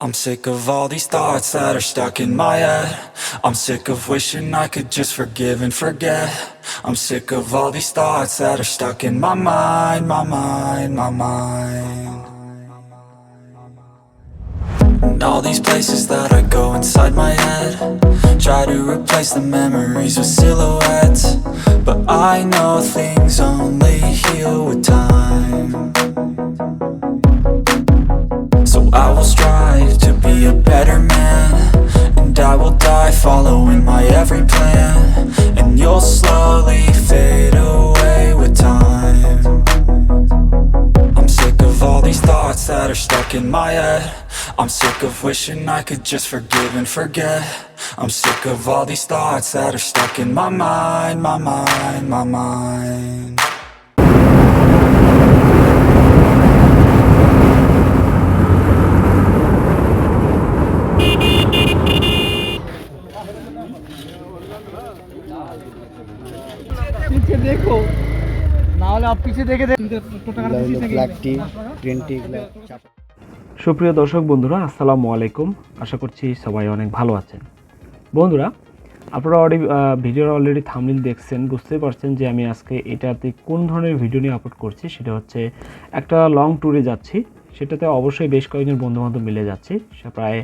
I'm sick of all these thoughts that are stuck in my head. I'm sick of wishing I could just forgive and forget. I'm sick of all these thoughts that are stuck in my mind, my mind, my mind. And all these places that I go inside my head. Try to replace the memories with silhouettes. But I know things only heal with time. I will strive to be a better man And I will die following my every plan And you'll slowly fade away with time. I'm sick of all these thoughts that are stuck in my head. I'm sick of wishing I could just forgive and forget. I'm sick of all these thoughts that are stuck in my mind, my mind, my mind সুপ্রিয় দর্শক বন্ধুরা আসসালামু আলাইকুম। আশা করছি সবাই অনেক ভালো আছেন। বন্ধুরা আপনারা অলরেডি ভিডিওর অলরেডি থামলিল দেখছেন বুঝতেই পারছেন যে আমি আজকে এটাতে কোন ধরনের ভিডিও নিয়ে আপলোড করছি। সেটা হচ্ছে একটা লং ট্যুরে যাচ্ছি। সেটাতে অবশ্যই বেশ কয়েকজন বন্ধুবান্ধব মিলে যাচ্ছি। সে প্রায়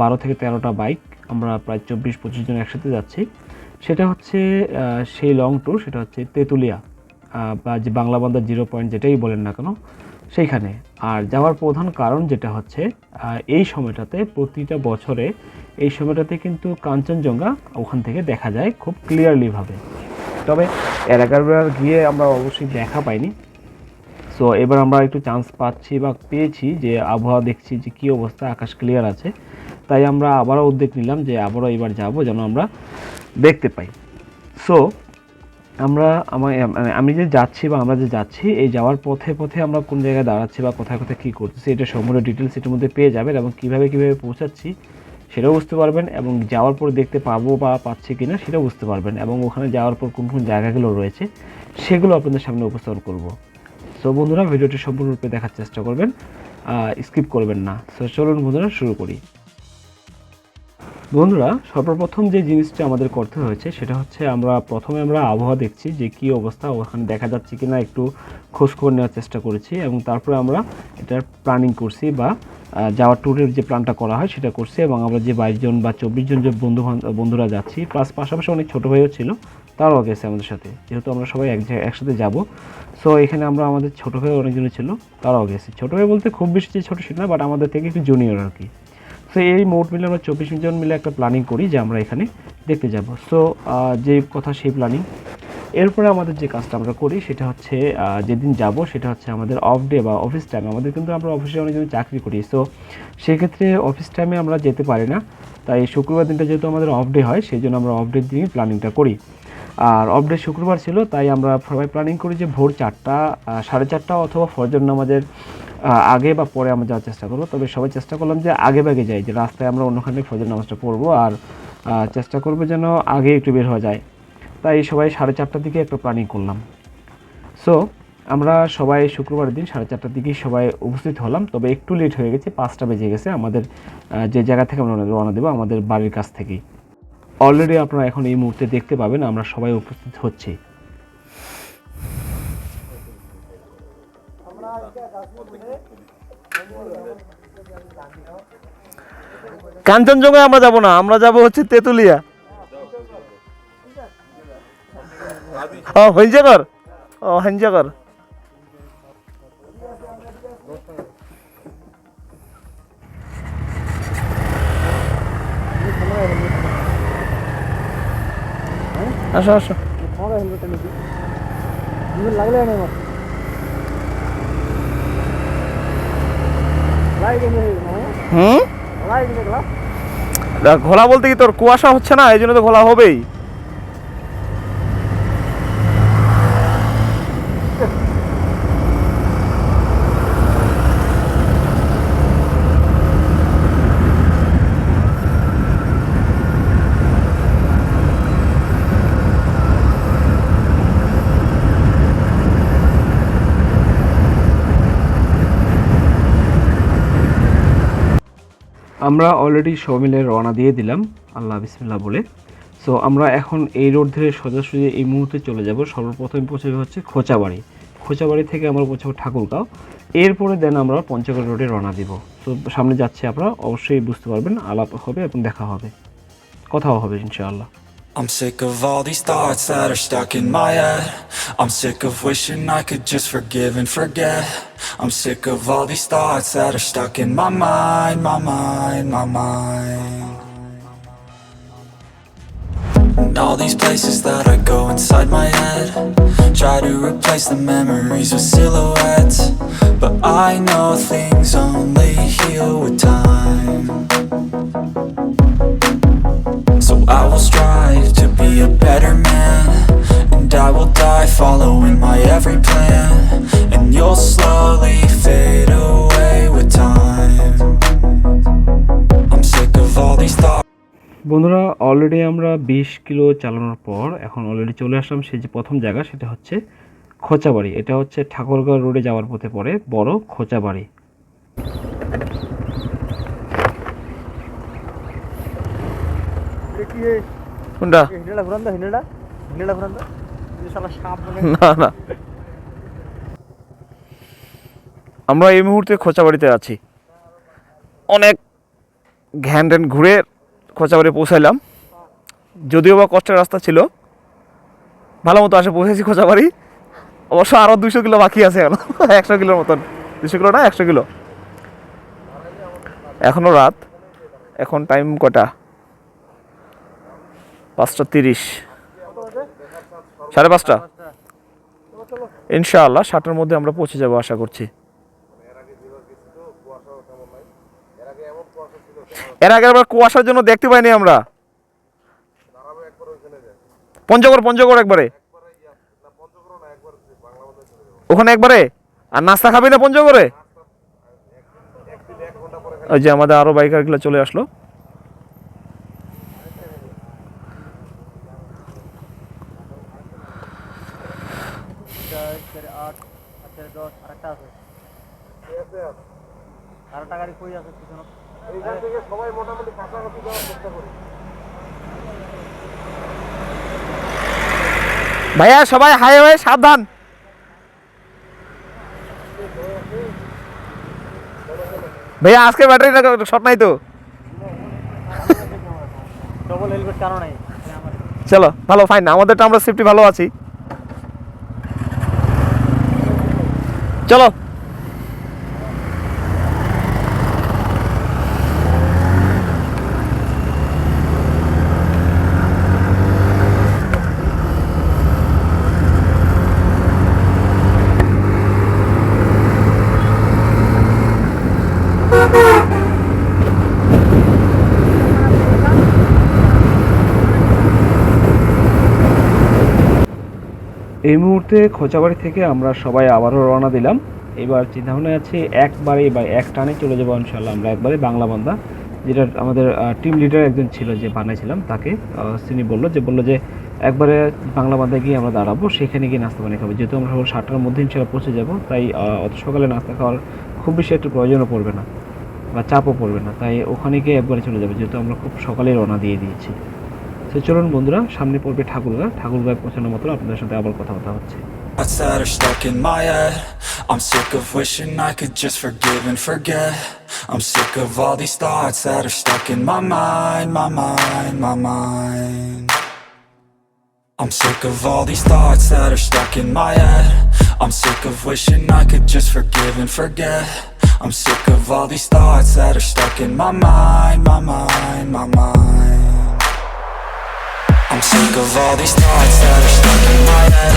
বারো থেকে তেরোটা বাইক আমরা প্রায় চব্বিশ পঁচিশ জন একসাথে যাচ্ছি। সেটা হচ্ছে সেই লং ট্যুর সেটা হচ্ছে তেঁতুলিয়া। বা যে বাংলা বান্দার জিরো পয়েন্ট যেটাই বলেন না কেন, সেইখানে। আর যাওয়ার প্রধান কারণ যেটা হচ্ছে এই সময়টাতে প্রতিটা বছরে, এই সময়টাতে কিন্তু কাঞ্চনজঙ্ঘা ওখান থেকে দেখা যায় খুব ক্লিয়ারলিভাবে তবে আগেরবার গিয়ে আমরা অবশ্যই দেখা পাইনি। সো এবার আমরা একটু চান্স পাচ্ছি বা পেয়েছি যে আবহাওয়া দেখছি যে কী অবস্থা, আকাশ ক্লিয়ার আছে। তাই আমরা আবারও উদ্যোগ নিলাম যে আবারও এবার যাব যেন আমরা দেখতে পাই। সো আমরা মানে আমি যে যাচ্ছি বা আমরা যে যাচ্ছি, এই যাওয়ার পথে পথে আমরা কোন জায়গায় দাঁড়াচ্ছি বা কোথায় কোথায় কী করতেছি, এটা সম্পূর্ণ ডিটেলস এটার মধ্যে পেয়ে যাবেন এবং কীভাবে কীভাবে পৌঁছাচ্ছি সেটাও বুঝতে পারবেন এবং যাওয়ার পর দেখতে পাবো বা পাচ্ছি কি না সেটাও বুঝতে পারবেন এবং ওখানে যাওয়ার পর কোন কোন জায়গাগুলো রয়েছে সেগুলো আপনাদের সামনে উপস্থাপন করব। সো বন্ধুরা, ভিডিওটি সম্পূর্ণরূপে দেখার চেষ্টা করবেন স্কিপ করবেন না। সো চলুন বন্ধুরা, শুরু করি। বন্ধুরা, সর্বপ্রথম যে জিনিসটা আমাদের করতে হয়েছে, সেটা হচ্ছে আমরা প্রথমে আমরা আবহাওয়া দেখছি, যে কি অবস্থা, ওখানে দেখা যাচ্ছে কি না একটু খোঁজ খবর নেওয়ার চেষ্টা করেছি এবং তারপরে আমরা এটার প্ল্যানিং করছি বা যাওয়ার ট্যুরের যে প্ল্যানটা করা হয় সেটা করছি এবং আমরা যে বাইশ জন বা চব্বিশ জন যে বন্ধু বান্ধ- বন্ধুরা যাচ্ছি প্লাস পাশাপাশি অনেক ছোটো ভাইও ছিল, তারাও গেছে আমাদের সাথে, যেহেতু আমরা সবাই এক জায়গায়, একসাথে যাব। সো এখানে আমরা আমাদের ছোটো ভাই অনেকজনই ছিল, তারাও গেছে। ছোটো ভাই বলতে খুব বেশি যে ছোটো ছিল না বাট আমাদের থেকে একটু জুনিয়র আর কি। সো এই মোট মিলে আমরা চব্বিশ জন মিলে একটা প্ল্যানিং করি যে আমরা এখানে দেখতে যাব। সো যে কথা সেই প্ল্যানিং এরপরে আমাদের যে কাজটা আমরা করি সেটা হচ্ছে যেদিন যাব সেটা হচ্ছে আমাদের অফ ডে বা অফিস টাইম আমাদের কিন্তু আমরা অফিসে অনেকজন চাকরি করি। সো সেক্ষেত্রে অফিস টাইমে আমরা যেতে পারি না। তাই শুক্রবার দিনটা যেহেতু আমাদের অফ ডে হয়, সেই জন্য আমরা অফ ডের দিনই প্ল্যানিংটা করি। আর অফ ডে শুক্রবার ছিল, তাই আমরা সবাই প্ল্যানিং করি যে ভোর চারটা সাড়ে চারটা অথবা ফজর নামাজের আগে বা পরে আমরা যাওয়ার চেষ্টা করব। তবে সবাই চেষ্টা করলাম যে আগে ভাগে যাই, যে রাস্তায় আমরা অন্যখানে ফজর নামাজটা পড়ব আর চেষ্টা করব যেন আগে একটু বের হয়ে যায়। তাই সবাই সাড়ে চারটার দিকে একটা প্ল্যানিং করলাম। সো আমরা সবাই শুক্রবার দিন সাড়ে চারটার দিকেই সবাই উপস্থিত হলাম, তবে একটু লেট হয়ে গেছে, পাঁচটা বেজে গেছে। আমাদের যে জায়গা থেকে আমরা রওনা দেবো, আমাদের বাড়ির কাছ থেকেই। অলরেডি আপনারা এখন এই মুহূর্তে দেখতে পাবেন, আমরা সবাই উপস্থিত হচ্ছি। কাঞ্চনজঙ্ঘা আমরা যাব না আমরা যাব হচ্ছে তেতুলিয়া। ও হঞ্জাকর ও হঞ্জাকর আসো আসো। হুম? দেখ, ঘোলা বলতে কি তোর কুয়াশা হচ্ছে না? এই জন্য তো ঘোলা হবেই। আমরা অলরেডি সব মিলে রওনা দিয়ে দিলাম। আল্লাহ বিসমিল্লা বলে। সো আমরা এখন এই রোড ধরে সোজাসুজি এই মুহূর্তে চলে যাব। সর্বপ্রথম পৌঁছাবে হচ্ছে খোঁচাবাড়ি। খোঁচাবাড়ি থেকে আমরা পৌঁছাবো ঠাকুরগাঁও। এরপরে দেন আমরা পঞ্চগড় রোডে রওনা দিব। তো সামনে যাচ্ছে আপনারা অবশ্যই বুঝতে পারবেন, আলাপ হবে এবং দেখা হবে। কথাও হবে, ইনশাআল্লাহ। I'm sick of all these thoughts that are stuck in my head. I'm sick of wishing I could just forgive and forget. I'm sick of all these thoughts that are stuck in my mind, my mind, my mind. And all these places that I go inside my head. Try to replace the memories with silhouettes. But I know things only heal with time I will strive to be a better man And I will die following my every plan And you'll slowly fade away with time I'm sick of all these thoughts বন্ধুরা already আমরা বিশ kilo চালানোর পর এখন already চলে আসলাম সেই যে প্রথম জায়গা সেটা হচ্ছে খোঁচাবাড়ি এটা হচ্ছে ঠাকুরগাঁও রোডে যাওয়ার পথে পড়ে বড় খোঁচাবাড়ি কোনটা? ঘুরান হিন্ডেলটা হিন্ডেলটা ঘুরান সাপ না না। আমরা এই মুহূর্তে খোঁচাবাড়িতে আছি। অনেক ঘ্যান ট্যান ঘুরে খোঁচাবাড়ি পৌঁছাইলাম। যদিও বা কষ্টের রাস্তা ছিল। ভালো মতো আসে পৌঁছেছি খোঁচাবাড়ি। অবশ্য আরও দুশো কিলো বাকি আছে এখন। একশো কিলোর মতন। দুশো কিলো না একশো কিলো। এখনও রাত। এখন টাইম কটা? পাঁচটা তিরিশ। সাড়ে পাঁচটা? ইনশাআল্লাহ, সাতটার মধ্যে আমরা পৌঁছে যাব আশা করছি। এর আগে আবার কুয়াশার জন্য দেখতে পাইনি আমরা। পঞ্চগড় পঞ্চগড় একবারে। ওখানে একবারে? আর নাস্তা খাবি না পঞ্চগড়ে? ওই যে আমাদের আরও বাইকারগুলো চলে আসলো আট আর চারে দশ আর একটা আছে আর একটা গাড়ি কই আছে পিছনে ভাইয়া সবাই হাইওয়ে সাবধান। ভাইয়া আজকে ব্যাটারি শর্ট নাই তো। ডবল হেলমেট কারও নাই? চলো ভালো ফাইন আমাদেরটা আমরা সেফটি ভালো আছি। চলো। এই মুহূর্তে খোঁচাবাড়ি থেকে আমরা সবাই আবারও রওনা দিলাম। এবার চিন্তাভাবনা আছে একবারে বা এক টানে চলে যাব ইনশাল্লাহ আমরা একবারে বাংলা বান্দা, যেটা আমাদের টিম লিডার একজন ছিল যে বানাইছিলাম, তাকে তিনি বলল যে বলল যে একবারে বাংলা বান্দায় গিয়ে আমরা দাঁড়াবো, সেখানে গিয়ে নাস্তা বানিয়ে খাব। যেহেতু আমরা সকাল সাতটার মধ্যে ইনশাল্লাহ পৌঁছে যাব, তাই অত সকালে নাস্তা খাওয়ার খুব বেশি একটু প্রয়োজনও পড়বে না বা চাপও পড়বে না। তাই ওখানে গিয়ে একবারে চলে যাবে, যেহেতু আমরা খুব সকালে রওনা দিয়ে দিয়েছি। চলুন বন্ধুরা সামনে পড়বে ঠাকুরগা ঠাকুরগায় পৌঁছানোর মতো আপনাদের সাথে আবার কথা হচ্ছে Thoughts that are in my head I'm sick of wishing I could just forgive and forget I'm sick of all these thoughts that are stuck in my mind, my mind, my mind I'm sick of all these thoughts that are stuck in my head I'm sick of wishing I could just forgive and forget I'm sick of all these thoughts that are stuck in my mind, my mind, my mind I'm sick of all these thoughts that are stuck in my head.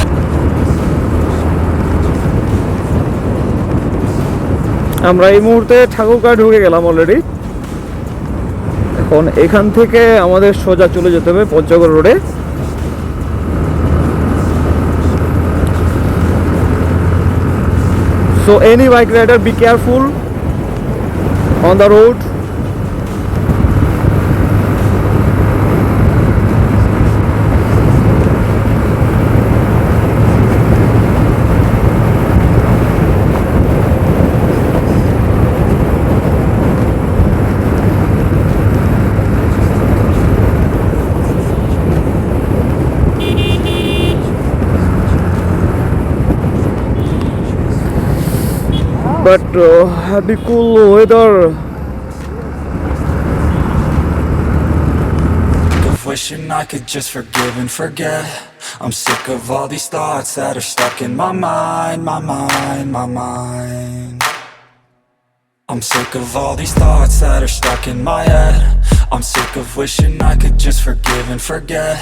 আমরা এই মুহূর্তে ঠাকুরগাঁ ঢুকে গেলাম already এখন এখান থেকে আমাদের সোজা চলে যেতে হবে পঞ্চগড় রোডে so any bike rider be careful on the road but uh, happy cool weather. Wishing I could just forgive and forget. I'm sick of all these thoughts that are stuck in my mind My mind, my mind. I'm sick of all these thoughts that are stuck in my head. I'm sick of wishing I could just forgive and forget.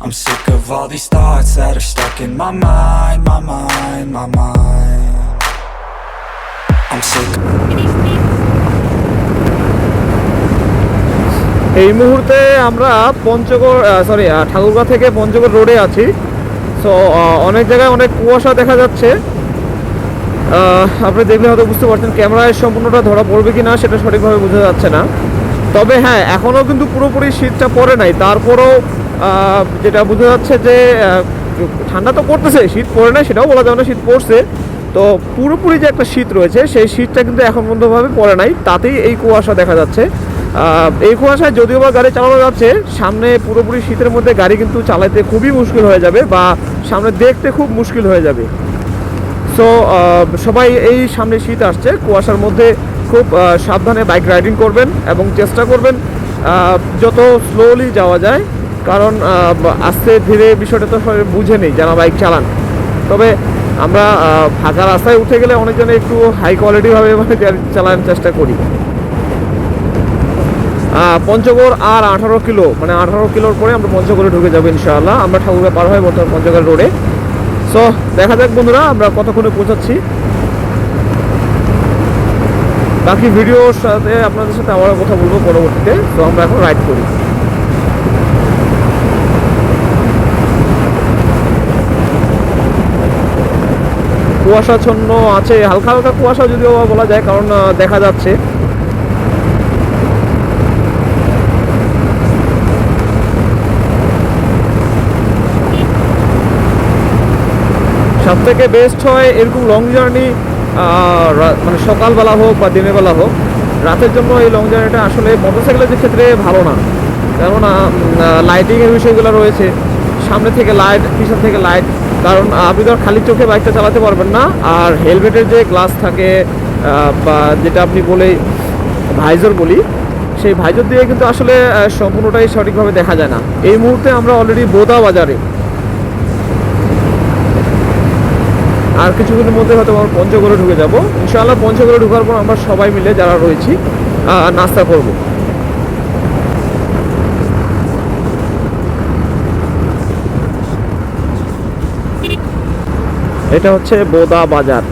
I'm sick of all these thoughts that are stuck in my mind My mind, my mind. এই মুহূর্তে আমরা Panchagarh sorry Thakurgaon থেকে পঞ্চগড় রোডে আছি। So অনেক জায়গায় অনেক কুয়াশা দেখা যাচ্ছে। আপনি দেখলে হয়তো বুঝতে পারছেন, ক্যামেরায় সম্পূর্ণটা ধরা পড়বে কি না সেটা সঠিকভাবে বোঝা যাচ্ছে না। তবে হ্যাঁ এখনও কিন্তু পুরোপুরি শীতটা পড়ে নাই। তারপরও যেটা বোঝা যাচ্ছে যে ঠান্ডা তো পড়তেছে, শীত পড়ে নাই সেটাও বলা যাবে না, শীত পড়ছে। তো পুরোপুরি যে একটা শীত রয়েছে, সেই শীতটা কিন্তু এখন পর্যন্তভাবে পড়ে নাই। তাতেই এই কুয়াশা দেখা যাচ্ছে। এই কুয়াশায় যদিও বা গাড়ি চালানো যাচ্ছে, সামনে পুরোপুরি শীতের মধ্যে গাড়ি কিন্তু চালাতে খুবই মুশকিল হয়ে যাবে বা সামনে দেখতে খুব মুশকিল হয়ে যাবে। সো সবাই এই সামনে শীত আসছে, কুয়াশার মধ্যে খুব সাবধানে বাইক রাইডিং করবেন এবং চেষ্টা করবেন যত স্লোলি যাওয়া যায়। কারণ আস্তে ধীরে বিষয়টা তো বুঝে নেই যারা বাইক চালান। তবে আমরা ফাঁকা রাস্তায় উঠে গেলে অনেকজনে একটু হাই কোয়ালিটিভাবে মানে গাড়ি চালানোর চেষ্টা করি। পঞ্চগড় আর আঠারো কিলো মানে আঠারো কিলোর পরে আমরা পঞ্চগড়ে ঢুকে যাব ইনশাআল্লাহ। আমরা ঠাকুরগাঁ পার হয়ে বর্তমান পঞ্চগড় রোডে সো দেখা যাক বন্ধুরা, আমরা কতক্ষণে পৌঁছাচ্ছি। বাকি ভিডিওর সাথে আপনাদের সাথে আবার কথা বলব পরবর্তীতে। তো আমরা এখন রাইড করি। কুয়াশাচ্ছন্ন আছে। হালকা হালকা কুয়াশা যদিও বলা যায়, কারণ দেখা যাচ্ছে। সব থেকে বেস্ট হয় এরকম লং জার্নি মানে সকালবেলা হোক বা দিনের বেলা হোক, রাতের জন্য এই লং জার্নিটা আসলে মোটরসাইকেলের ক্ষেত্রে ভালো না। কেননা লাইটিংয়ের বিষয়গুলো রয়েছে। সামনে থেকে লাইট পিছন থেকে লাইট কারণ আপনি তো খালি চোখে বাইকটা চালাতে পারবেন না, আর হেলমেটের যে গ্লাস থাকে বা যেটা আপনি বলে ভাইজর বলি, সেই ভাইজর দিয়ে কিন্তু আসলে সম্পূর্ণটাই সঠিকভাবে দেখা যায় না। এই মুহূর্তে আমরা অলরেডি বোদা বাজারে। আর কিছুদিনের মধ্যে হয়তো আমরা পঞ্চগড়ে ঢুকে যাব। ইনশাআল্লাহ পঞ্চগড়ে ঢুকার পর আমরা সবাই মিলে যারা রয়েছি নাস্তা করব। এটা হচ্ছে বোদা বাজার।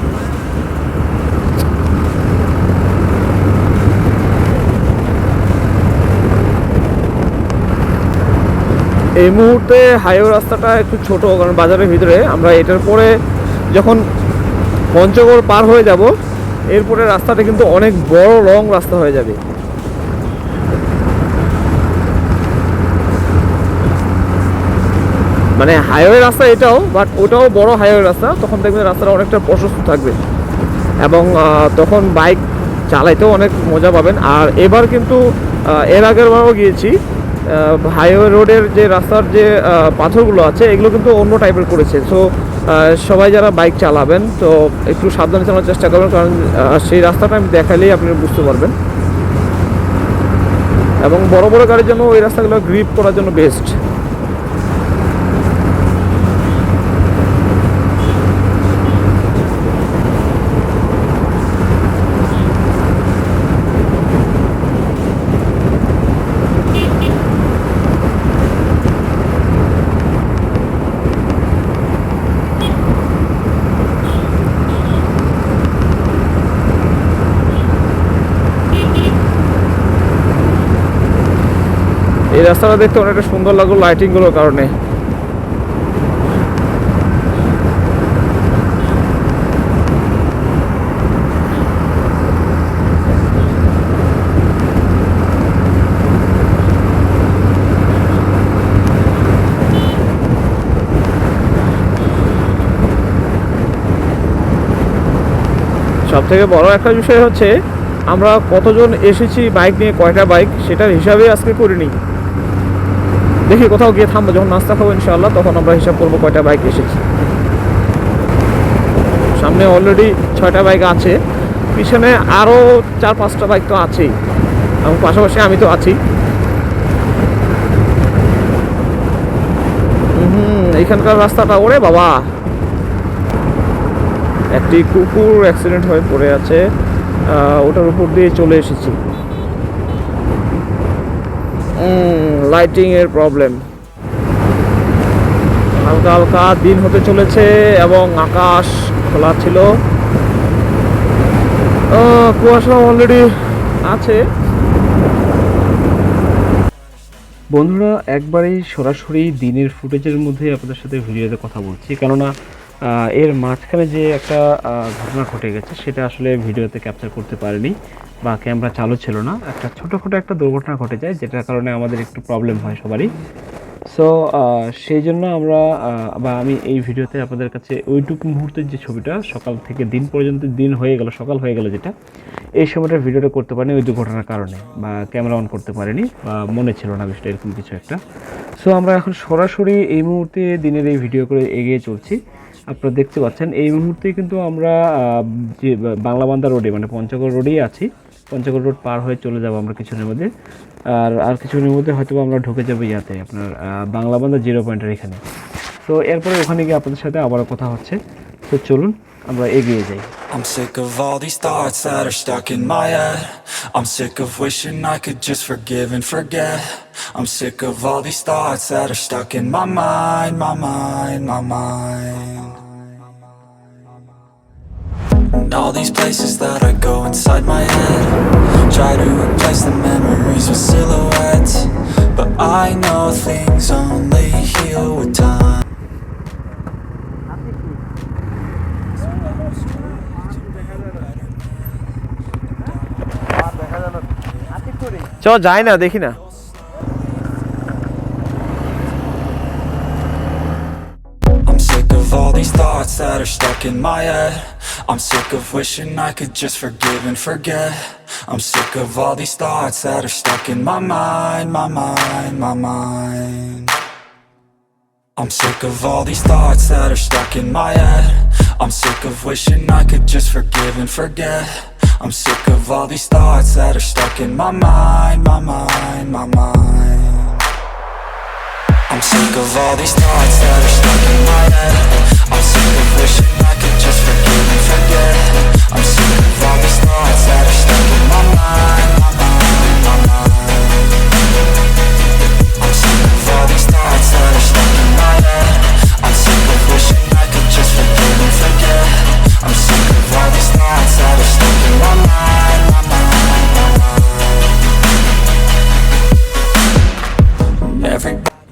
এই মুহূর্তে হাইওয়ে রাস্তাটা একটু ছোট, কারণ বাজারের ভিতরে আমরা এটার পরে যখন পঞ্চগড় পার হয়ে যাব, এরপরে রাস্তাটা কিন্তু অনেক বড় লং রাস্তা হয়ে যাবে। মানে হাইওয়ে রাস্তা এটাও বাট ওটাও বড় হাইওয়ে রাস্তা, তখন দেখবেন রাস্তাটা অনেকটা প্রশস্ত থাকবে। এবং তখন বাইক চালাইতেও অনেক মজা পাবেন। আর এবার কিন্তু এর আগের বারও গিয়েছি হাইওয়ে রোডের যে রাস্তার যে পাথরগুলো আছে, এগুলো কিন্তু অন্য টাইপের করেছে। সো সবাই যারা বাইক চালাবেন, তো একটু সাবধানে চালানোর চেষ্টা করবেন, কারণ সেই রাস্তাটা আমি দেখালেই আপনি বুঝতে পারবেন। এবং বড় বড় গাড়ির জন্য ওই রাস্তাগুলো গ্রিপ করার জন্য বেস্ট এই রাস্তাটা দেখতে অনেকটা সুন্দর লাগল লাইটিংগুলোর কারণে। সব থেকে বড় একটা বিষয় হচ্ছে, আমরা কতজন এসেছি বাইক নিয়ে, কয়টা বাইক সেটার হিসাবে আজকে করিনি। দেখি কোথাও গিয়ে থামবো, যখন নাস্তা খাব ইনশাআল্লাহ, তখন আমরা হিসাব করব কয়টা বাইক এসেছি। সামনে অলরেডি ছয়টা বাইক আছে, পিছনে আরও চার পাঁচটা বাইক তো আছেই, এবং পাশাপাশি আমি তো আছি। হুম এইখানকার রাস্তাটা, ওরে বাবা! একটি কুকুর অ্যাক্সিডেন্ট হয়ে পড়ে আছে ওটার উপর দিয়ে চলে এসেছি। লাইটিং এর প্রবলেম হালকা হালকা দিন হতে চলেছে এবং আকাশ খোলা ছিল। কুয়াশা অলরেডি আছে। বন্ধুরা, একবারেই সরাসরি দিনের ফুটেজের মধ্যে আপনাদের সাথে ভিডিওতে কথা বলছি। কেননা এর মাঝখানে যে একটা ঘটনা ঘটে গেছে, সেটা আসলে ভিডিওতে ক্যাপচার করতে পারিনি বা ক্যামেরা চালু ছিল না। একটা ছোটোখাটো একটা দুর্ঘটনা ঘটে যায়, যেটার কারণে আমাদের একটু প্রবলেম হয় সবারই। সো সেই জন্য আমরা বা আমি এই ভিডিওতে আপনাদের কাছে ওইটুকু মুহূর্তের যে ছবিটা, সকাল থেকে দিন পর্যন্ত, দিন হয়ে গেল, সকাল হয়ে গেল যেটা, এই সময়টা ভিডিওটা করতে পারিনি ওই দুর্ঘটনার কারণে, বা ক্যামেরা অন করতে পারিনি, বা মনে ছিল না বিষয়টা, এরকম কিছু একটা। সো আমরা এখন সরাসরি এই মুহূর্তে দিনের এই ভিডিও করে এগিয়ে চলছি। আপনারা দেখতে পাচ্ছেন এই মুহূর্তে কিন্তু আমরা যে বাংলা বান্দা রোডে মানে পঞ্চগড় রোডেই আছি পঞ্চগড় রোড পার হয়ে চলে যাব আমরা কিছুদিনের মধ্যে আর আর কিছুদিনের মধ্যে হয়তো আমরা ঢুকে যাব ইয়াতে আপনার আহ, বাংলা বান্দা জিরো পয়েন্টের এখানে তো এরপরে ওখানে গিয়ে আপনাদের সাথে আবারও কথা হচ্ছে তো চলুন আমরা এগিয়ে যাই I'm sick of all these thoughts that are stuck in my head. I'm sick of wishing I could just forgive and forget. I'm sick of all these thoughts that are stuck in my mind, my mind, my mind. And all these places that I go inside my head Try to replace the memories with silhouettes But I know things only heal with time চ যাই না দেখি না That are stuck in my head. I'm sick of wishing I could just forgive and forget. I'm sick of all these thoughts that are stuck in my mind, my mind, my mind. I'm sick of all these thoughts that are stuck in my head. I'm sick of wishing I could just forgive and forget. I'm sick of all these thoughts that are stuck in my mind, my mind, my mind. I'm sick of all these thoughts that are stuck in my head I sort of wish I could just forget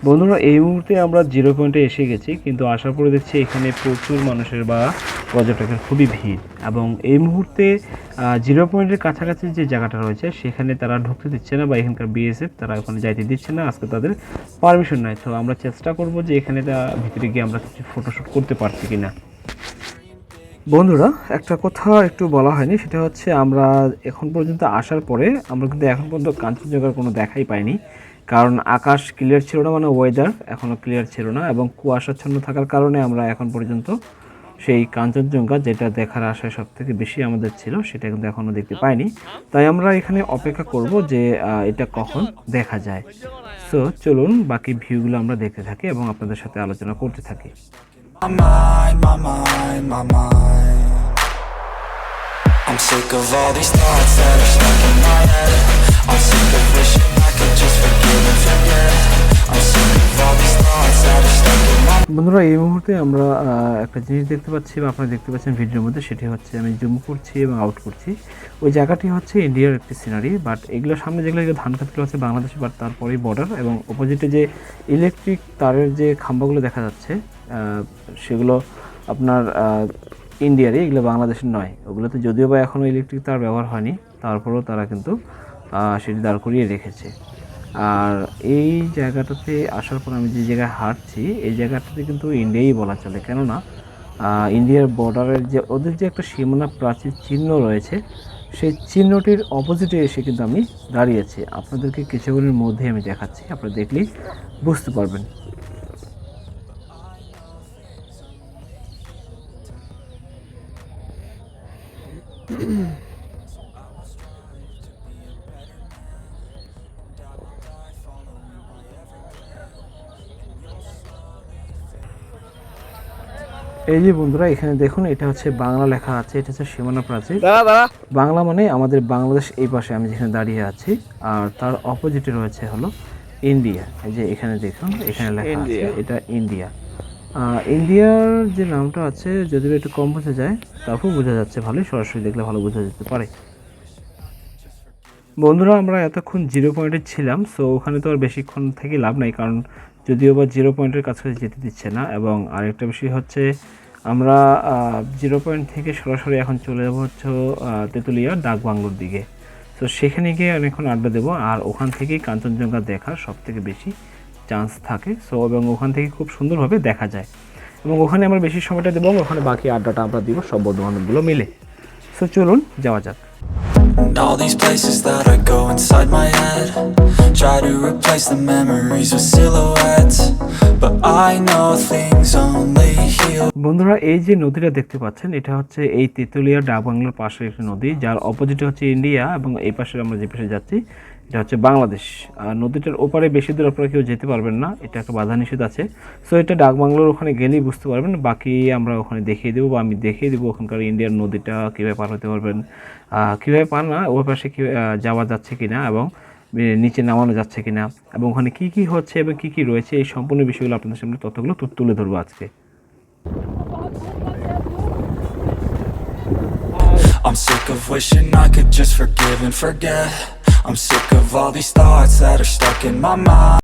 বন্ধুরা, এই মুহূর্তে আমরা zero পয়েন্টে এসে গেছি, কিন্তু আসার পরে দেখছি এখানে প্রচুর মানুষের বা পর্যটকের খুবই ভিড়। এবং এই মুহূর্তে জিরো পয়েন্টের কাছাকাছি যে জায়গাটা রয়েছে, সেখানে তারা ঢুকতে দিচ্ছে না বা এখানকার বিএসএফ তারা ওখানে যাইতে দিচ্ছে না, আজকে তাদের পারমিশন নাই। তো আমরা চেষ্টা করব যে এখানে তা ভিতরে গিয়ে আমরা কিছু ফটোশ্যুট করতে পারছি কি না বন্ধুরা, একটা কথা একটু বলা হয়নি, সেটা হচ্ছে আমরা এখন পর্যন্ত আসার পরে আমরা কিন্তু এখন পর্যন্ত কাঞ্চনজঙ্ঘার কোনো দেখাই পাইনি। কারণ আকাশ ক্লিয়ার ছিল না মানে ওয়েদার এখনও ক্লিয়ার ছিল না এবং কুয়াশাচ্ছন্ন থাকার কারণে আমরা এখন পর্যন্ত সেই কাঞ্চনজঙ্ঘা যেটা দেখার আশায় সব থেকে বেশি আমাদের ছিল, সেটা কিন্তু এখনও দেখতে পাইনি। তাই আমরা এখানে অপেক্ষা করব যে এটা কখন দেখা যায়। সো চলুন বাকি ভিউগুলো আমরা দেখতে থাকি এবং আপনাদের সাথে আলোচনা করতে থাকি। I'm sick of all these thoughts that are stuck in my head. I'm sick of বন্ধুরা, এই মুহূর্তে আমরা একটা জিনিস দেখতে পাচ্ছি বা আপনারা দেখতে পাচ্ছেন ভিডিওর মধ্যে, সেটি হচ্ছে আমি জুম করছি এবং আউট করছি। ওই জায়গাটি হচ্ছে ইন্ডিয়ার একটি সিনারি বাট এগুলো সামনে যেগুলো ধান খাতগুলো হচ্ছে বাংলাদেশে বাট তারপরেই বর্ডার এবং অপোজিটে যে ইলেকট্রিক তারের যে খাম্বাগুলো দেখা যাচ্ছে সেগুলো আপনার ইন্ডিয়ারই এগুলো বাংলাদেশের নয়। ওগুলোতে যদিও বা এখনও ইলেকট্রিক তার ব্যবহার হয়নি, তারপরেও তারা কিন্তু সেটি দাঁড় করিয়ে রেখেছে। আর এই জায়গাটাতে আসার পর আমি যে জায়গায় হাঁটছি, এই জায়গাটাতে কিন্তু ইন্ডিয়াই বলা চলে। কেননা ইন্ডিয়ার বর্ডারের যে ওদের যে একটা সীমানা প্রাচীর চিহ্ন রয়েছে, সেই চিহ্নটির অপোজিটে এসে কিন্তু আমি দাঁড়িয়েছি। আপনাদেরকে কিছুক্ষণের মধ্যে আমি দেখাচ্ছি। আপনারা দেখলেই বুঝতে পারবেন। এই যে বন্ধুরা এখানে দেখুন এটা হচ্ছে বাংলা লেখা আছে এটা হচ্ছে সীমানা প্রাচীর। বাংলা মানে আমাদের বাংলাদেশ এই পাশে আমি যেখানে দাঁড়িয়ে আছি আর তার অপোজিটে রয়েছে হলো ইন্ডিয়া। এই যে এখানে দেখুন এখানে লেখা আছে এটা ইন্ডিয়া। ইন্ডিয়ার যে নামটা আছে যদিও একটু কম বোঝা যায় তারপর বোঝা যাচ্ছে ভালোই সরাসরি দেখলে ভালো বোঝা যেতে পারে। বন্ধুরা আমরা এতক্ষণ জিরো পয়েন্টে ছিলাম সো ওখানে তো আর বেশিক্ষণ থেকে লাভ নাই কারণ যদিও বা জিরো পয়েন্টের কাছাকাছি যেতে দিচ্ছে না এবং আরেকটা বিষয় হচ্ছে আমরা জিরো পয়েন্ট থেকে সরাসরি এখন চলে যাব হচ্ছে তেঁতুলিয়া ডাক বাংলোর দিকে। তো সেখানে গিয়ে অনেকক্ষণ আড্ডা দেবো আর ওখান থেকেই কাঞ্চনজঙ্ঘা দেখার সব থেকে বেশি চান্স থাকে। সো এবং ওখান থেকে খুব সুন্দরভাবে দেখা যায়। এবং ওখানে আমরা বেশি সময়টা দেবো এবং ওখানে বাকি আড্ডাটা আমরা দিব সব বন্ধুবান্ধবগুলো মিলে। সো চলুন, যাওয়া যাক। All these places that I go inside my head Try to replace the memories with silhouettes But I know things only heal বন্ধুরা এই যে নদীটা দেখতে পাচ্ছেন এটা হচ্ছে এই তেঁতুলিয়া ডাবাংলার পাশের একটি নদী যার অপোজিটে হচ্ছে ইন্ডিয়া এবং এই পাশে আমরা যে পাশে যাচ্ছি এটা হচ্ছে বাংলাদেশ। আর নদীটার ওপারে বেশি দূর আপনারা কেউ যেতে পারবেন না, এটা একটা বাধা নিষেধ আছে। সো এটা ডাকবাংলোর ওখানে গেলেই বুঝতে পারবেন, বাকি আমরা ওখানে দেখিয়ে দেবো বা আমি দেখিয়ে দেবো ওখানকার ইন্ডিয়ার নদীটা কীভাবে পার হতে পারবেন কীভাবে পার না, ওই পাশে কী যাওয়া যাচ্ছে কি না এবং নিচে নামানো যাচ্ছে কি না এবং ওখানে কী কী হচ্ছে এবং কী কী রয়েছে, এই সম্পূর্ণ বিষয়গুলো আপনাদের সামনে তথ্যগুলো তু- তুলে ধরবো আজকে। I'm sick of wishing I could just forgive and forget. I'm sick of all these thoughts that are stuck in my mind